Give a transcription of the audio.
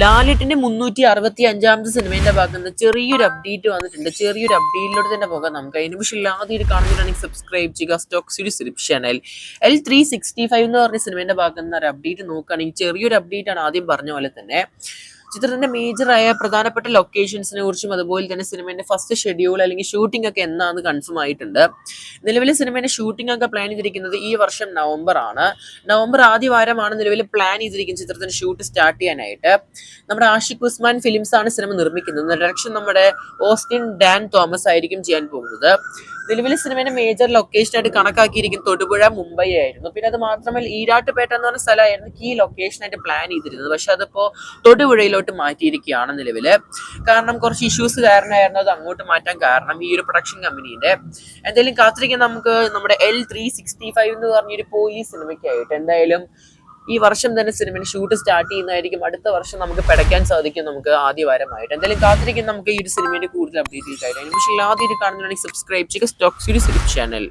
ലാലിട്ടിന്റെ മുന്നൂറ്റി അറുപത്തി അഞ്ചാമത്തെ സിനിമയുടെ ഭാഗത്ത് ചെറിയൊരു അപ്ഡേറ്റ് വന്നിട്ടുണ്ട്. ചെറിയൊരു അപ്ഡേറ്റിലൂടെ തന്നെ പോകാം നമുക്ക്. അതിന് പക്ഷേ ഇല്ലാതെ കാണുന്നുണ്ടെങ്കിൽ സബ്സ്ക്രൈബ് ചെയ്യുക. Stock YouTube channel L three sixty five എന്ന് പറഞ്ഞ സിനിമയുടെ ഭാഗത്ത് നിന്ന് ഒരു അപ്ഡേറ്റ് നോക്കുകയാണെങ്കിൽ ചെറിയൊരു അപ്ഡേറ്റ് ആണ് ആദ്യം പറഞ്ഞ പോലെ തന്നെ. ചിത്രത്തിന്റെ മേജറായ പ്രധാനപ്പെട്ട ലൊക്കേഷൻസിനെ കുറിച്ചും അതുപോലെ തന്നെ സിനിമയുടെ ഫസ്റ്റ് ഷെഡ്യൂൾ അല്ലെങ്കിൽ ഷൂട്ടിംഗ് ഒക്കെ എന്താണെന്ന് കൺഫേം ആയിട്ടുണ്ട്. നിലവിലെ സിനിമയുടെ ഷൂട്ടിംഗ് ഒക്കെ പ്ലാൻ ചെയ്തിരിക്കുന്നത് ഈ വർഷം നവംബർ ആണ്. നവംബർ ആദ്യ വാരമാണ് നിലവിൽ പ്ലാൻ ചെയ്തിരിക്കുന്ന ചിത്രത്തിന് ഷൂട്ട് സ്റ്റാർട്ട് ചെയ്യാനായിട്ട്. നമ്മുടെ ആഷിഖ് ഉസ്മാൻ ഫിലിംസ് ആണ് സിനിമ നിർമ്മിക്കുന്നത്. ഡയറക്ഷൻ നമ്മുടെ ഓസ്റ്റിൻ ഡാൻ തോമസ് ആയിരിക്കും ചെയ്യാൻ പോകുന്നത്. നിലവിലെ സിനിമയുടെ മേജർ ലൊക്കേഷൻ ആയിട്ട് കണക്കാക്കിയിരിക്കുന്ന തൊടുപുഴ മുംബൈ ആയിരുന്നു. പിന്നെ അത് മാത്രമല്ല ഈരാട്ടുപേട്ട എന്ന് പറഞ്ഞ സ്ഥലമായിരുന്നു കീ ലൊക്കേഷൻ ആയിട്ട് പ്ലാൻ ചെയ്തിരുന്നത്. പക്ഷെ അതിപ്പോ തൊടുപുഴയിലോട്ട് മാറ്റിയിരിക്കുകയാണ് നിലവിൽ. കാരണം കുറച്ച് ഇഷ്യൂസ് കാരണമായിരുന്നു അത് അങ്ങോട്ട് മാറ്റാൻ കാരണം ഈ ഒരു പ്രൊഡക്ഷൻ കമ്പനീന്റെ എന്തായാലും കാത്തിരിക്കാൻ നമുക്ക് നമ്മുടെ എൽ ത്രീ സിക്സ്റ്റി ഫൈവ് എന്ന് പറഞ്ഞൊരു പോലീസ് സിനിമയ്ക്കായിട്ട്. എന്തായാലും ഈ വർഷം തന്നെ സിനിമയുടെ ഷൂട്ട് സ്റ്റാർട്ട് ചെയ്യുന്നതായിരിക്കും. അടുത്ത വർഷം നമുക്ക് പിടയ്ക്കാൻ സാധിക്കും നമുക്ക് ആദ്യവാരമായിട്ട്. എന്തായാലും കാത്തിരിക്കും നമുക്ക് ഈ ഒരു സിനിമയുടെ കൂടുതൽ അപ്ഡേറ്റ് പക്ഷേ ആദ്യം കാണുന്നതാണെങ്കിൽ സബ്സ്ക്രൈബ് ചെയ്യുക. Stock series channel